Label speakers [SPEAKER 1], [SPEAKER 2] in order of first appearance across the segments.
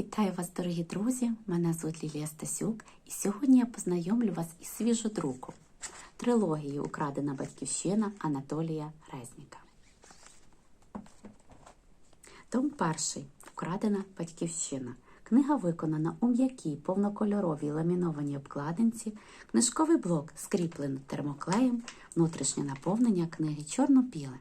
[SPEAKER 1] Вітаю вас, дорогі друзі! Мене звуть Лілія Стасюк, і сьогодні я познайомлю вас із свіжодруку трилогії Украдена батьківщина Анатолія Резніка. Том перший Украдена батьківщина. Книга виконана у м'якій повнокольоровій ламінованій обкладинці, книжковий блок скріплений термоклеєм, внутрішнє наповнення книги чорно-біле.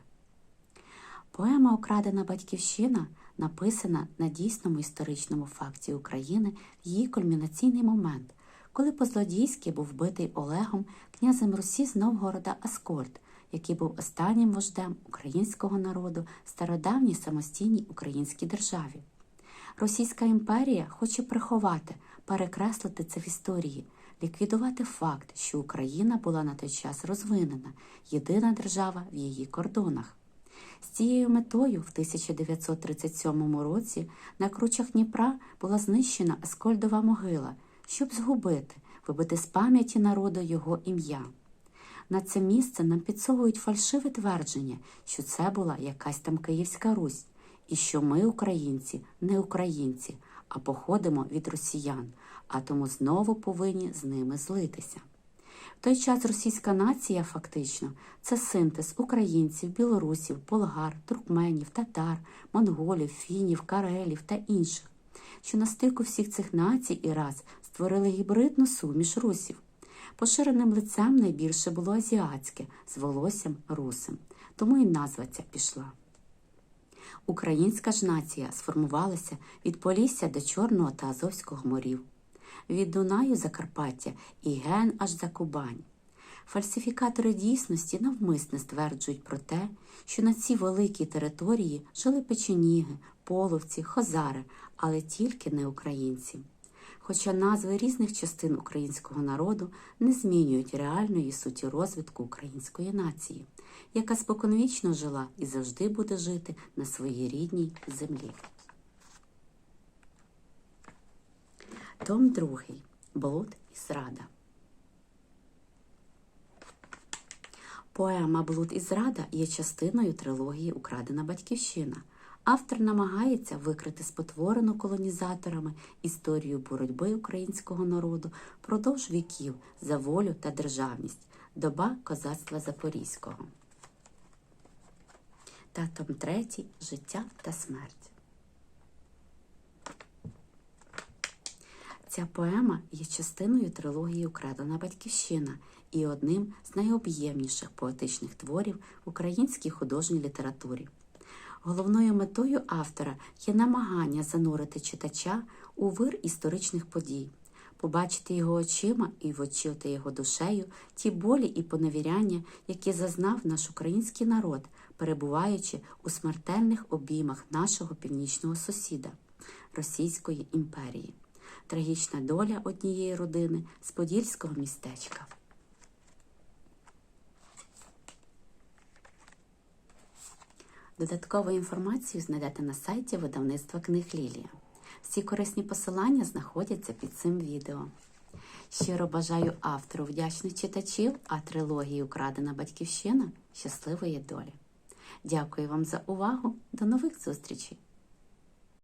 [SPEAKER 1] Поема Украдена батьківщина написана на дійсному історичному факті України в її кульмінаційний момент, коли по-злодійськи був вбитий Олегом князем Русі з Новгорода Аскольд, який був останнім вождем українського народу в стародавній самостійній українській державі. Російська імперія хоче приховати, перекреслити це в історії, ліквідувати факт, що Україна була на той час розвинена, єдина держава в її кордонах. З цією метою в 1937 році на кручах Дніпра була знищена Аскольдова могила, щоб згубити, вибити з пам'яті народу його ім'я. На це місце нам підсовують фальшиве твердження, що це була якась там Київська Русь, і що ми, українці, не українці, а походимо від росіян, а тому знову повинні з ними злитися. Той час російська нація фактично це синтез українців, білорусів, болгар, туркменів, татар, монголів, фінів, карелів та інших, що на стику всіх цих націй і рас створили гібридну суміш русів. Поширеним лицем найбільше було азіатське з волоссям русим, тому і назва ця пішла. Українська ж нація сформувалася від Полісся до Чорного та Азовського морів, від Дунаю Закарпаття і ген аж за Кубань. Фальсифікатори дійсності навмисне стверджують про те, що на цій великій території жили печеніги, половці, хозари, але тільки не українці. Хоча назви різних частин українського народу не змінюють реальної суті розвитку української нації, яка споконвічно жила і завжди буде жити на своїй рідній землі. Том 2. Блуд і зрада. Поема Блуд і зрада є частиною трилогії Украдена батьківщина. Автор намагається викрити спотворену колонізаторами історію боротьби українського народу впродовж віків за волю та державність, доба козацтва Запорізького. Та том третій Життя та смерть. Ця поема є частиною трилогії Украдена батьківщина і одним з найоб'ємніших поетичних творів в українській художній літературі. Головною метою автора є намагання занурити читача у вир історичних подій, побачити його очима і вочити його душею ті болі і поневіряння, які зазнав наш український народ, перебуваючи у смертельних обіймах нашого північного сусіда Російської імперії. Трагічна доля однієї родини з подільського містечка. Додаткову інформацію знайдете на сайті видавництва книг Лілія. Всі корисні посилання знаходяться під цим відео. Щиро бажаю автору вдячних читачів, а трилогії Украдена батьківщина щасливої долі. Дякую вам за увагу. До нових зустрічей!